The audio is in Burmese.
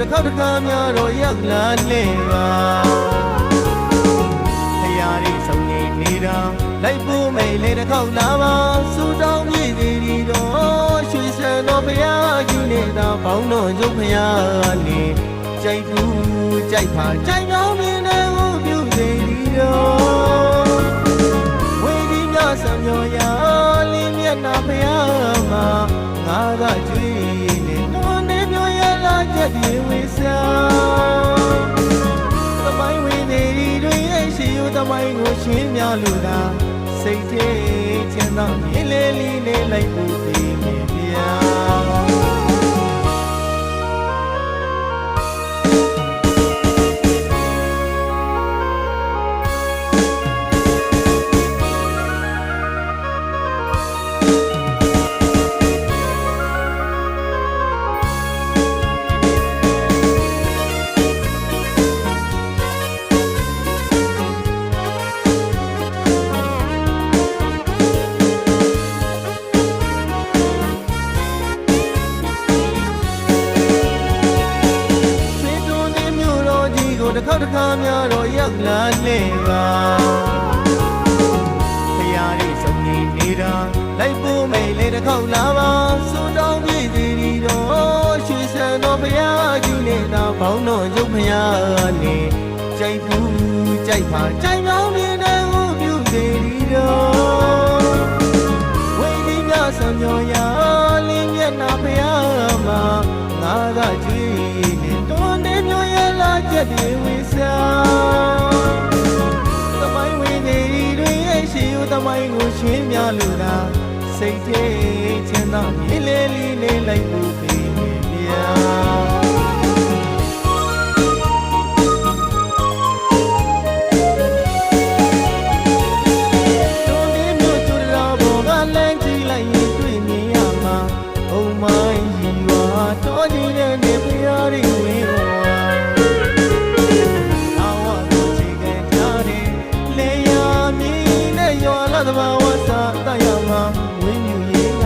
တစ်ခေါက်တစ်ခါများတော့ရောက်လာလဲပါဖရာရီဆုံးနေနေတာလိုက်ဖို့မိတ်လေတစ်ခေါက်လာပါစူတောင်းပြည့်သေးဒီတော့ရွှေစံတော်ဖရာကြီးနေတာဘောင်းတော်ရုပ်ဖရာနေကြိုက်ဘူးကြိုက်ပါကြိုက်ကောင်းမြင်တဲ့ဟိုပြုသေးဒီတော့ဝေဒီမြဆံမျောရာလင်းမျက်နှာဖရာမှာငါကကြွေးနေတော်နေမျောရလာချက်ဒီဝေစာ သမိုင်းဝင်နေဒီတွေရဲ့ရှိယူသမိုင်းကိုရှင်းပြလို့သာစိတ်ထဲချမ်းသာမြေလေးလေးနဲ့လိုက်ဖို့ ကြီးကိုတစ်ခေါက်တစ်ခါများတော့ရောက်လာလဲပါဖရာရီစုံနေနေတာလိုက်ဖို့မိတ်လေတစ်ခေါက်လာပါစူတောင်းပြည့်သေးဒီတော့ရွှေစံတော်ဖရာကြီးနေတာဘောင်းတော်ရုပ်ဖရာနေကြိုက်ဘူးကြိုက်ပါကြိုက်ကောင်းနေတဲ့ဟိုပြုသေးဒီတော့ဝိဒီမြဆံမျောရာလင်းမျက်နှာဖရာမှာငါကကြွေးနေတော်နေမျိုးရဲ့လာ ချက်တွေဝေစာသမိုင်းဝင်နေတွေရဲ့ရှိယူသမိုင်းကိုရှင်းပြလို့သာစိတ်ထဲချမ်းသာမြေလေးလေးလေးလိုက်ဖို့ပြီးနေပြာတွန်ဒီမြို့သူရာဘောကလမ်းကြည့် another one.